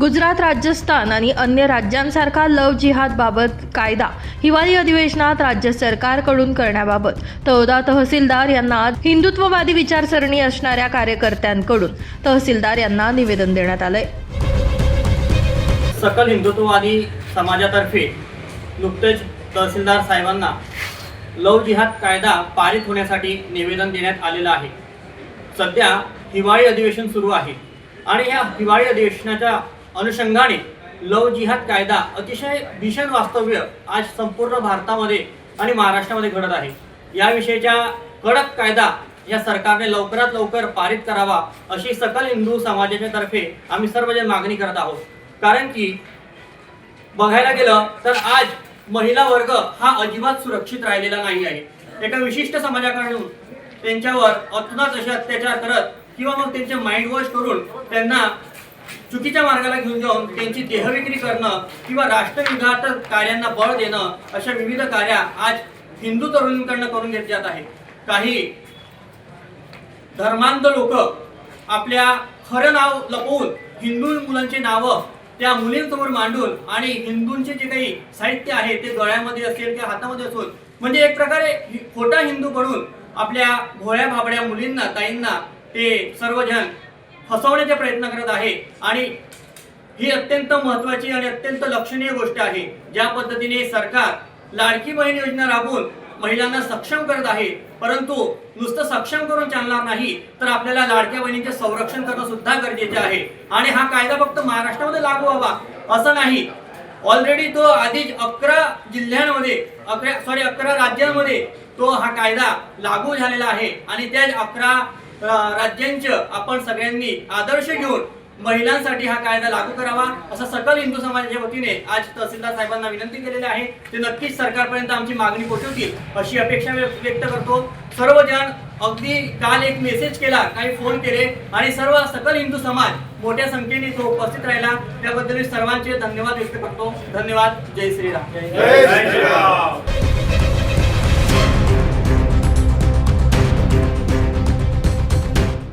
गुजरात राजस्थान आणि अन्य राज्यांसारखा लव जिहादबाबत कायदा हिवाळी अधिवेशनात राज्य सरकारकडून करण्याबाबत तळोदा तहसीलदार यांना हिंदुत्ववादी विचारसरणी असणाऱ्या कार्यकर्त्यांकडून तहसीलदार यांना निवेदन देण्यात आलंय. सकल हिंदुत्ववादी समाजातर्फे नुकतेच तहसीलदार साहेबांना लव जिहाद कायदा पारित होण्यासाठी निवेदन देण्यात आलेलं आहे. सध्या हिवाळी अधिवेशन सुरू आहे आणि या हिवाळी अधिवेशनाच्या अनुषंगाने लव जिहाद कायदा अतिशय भीषण वास्तव्य आज संपूर्ण भारतामध्ये आणि महाराष्ट्रामध्ये घडत आहे. याविषयीच्या कडक कायदा या सरकारने लवकरात लवकर पारित करावा अशी सकल हिंदू समाजाच्या तर्फे आम्ही सर्वजण मागणी करत आहोत. कारण की बघायला गेलं तर आज महिला वर्ग हा अजिबात सुरक्षित राहिलेला नाही आहे. एका विशिष्ट समाजाकडून त्यांच्यावर अतुनात असे अत्याचार करत किंवा मग त्यांचे माइंड वॉश करून त्यांना चुकीच्या मार्गाला घेऊन जाऊन त्यांची देहविक्री करणं किंवा राष्ट्रविघात कार्यांना बळ देणं अशा विविध कार्या आज हिंदू तरुणींकडनं करून घेत जात आहे काही धर्मांध लोक आपल्या खरं नाव लपवून हिंदू मुलांची नावं त्या मुलींसमोर मांडून आणि हिंदूंचे जे काही साहित्य आहे ते गळ्यामध्ये असेल किंवा हातामध्ये असून म्हणजे एक प्रकारे खोटा हिंदू बनून आपल्या भोळ्या भाबड्या मुलींना ताईंना ते सर्वजण फसवण्याचा प्रयत्न करत आहे. आणि ही अत्यंत महत्वाची आणि अत्यंत लक्षणीय गोष्ट आहे. ज्या पद्धतीने सरकार लाडकी बहीण योजना राबवून महिलांना सक्षम करत आहे. परंतु नुसतं सक्षम करून चालणार नाही तर आपल्याला लाडक्या बहिणीचे संरक्षण करणं सुद्धा गरजेचे आहे. आणि हा कायदा फक्त महाराष्ट्रामध्ये लागू व्हावा असं नाही. ऑलरेडी तो आधीच अकरा जिल्ह्यांमध्ये अकरा सॉरी अकरा राज्यांमध्ये तो हा कायदा लागू झालेला आहे. आणि त्या अकरा राज्यांचं आपण सगळ्यांनी आदर्श घेऊन महिलांसाठी हा कायदा लागू करावा असं सकल हिंदू समाजाच्या वतीने आज तहसीलदार साहेबांना विनंती केलेली आहे. ते नक्कीच सरकारपर्यंत आमची मागणी पोहोचवतील अशी अपेक्षा व्यक्त करतो. सर्वजण अगदी काल एक मेसेज केला काही फोन केले आणि सर्व सकल हिंदू समाज मोठ्या संख्येने तो उपस्थित राहिला. त्याबद्दल मी सर्वांचे धन्यवाद व्यक्त करतो. धन्यवाद. जय श्रीराम. जय Shriram.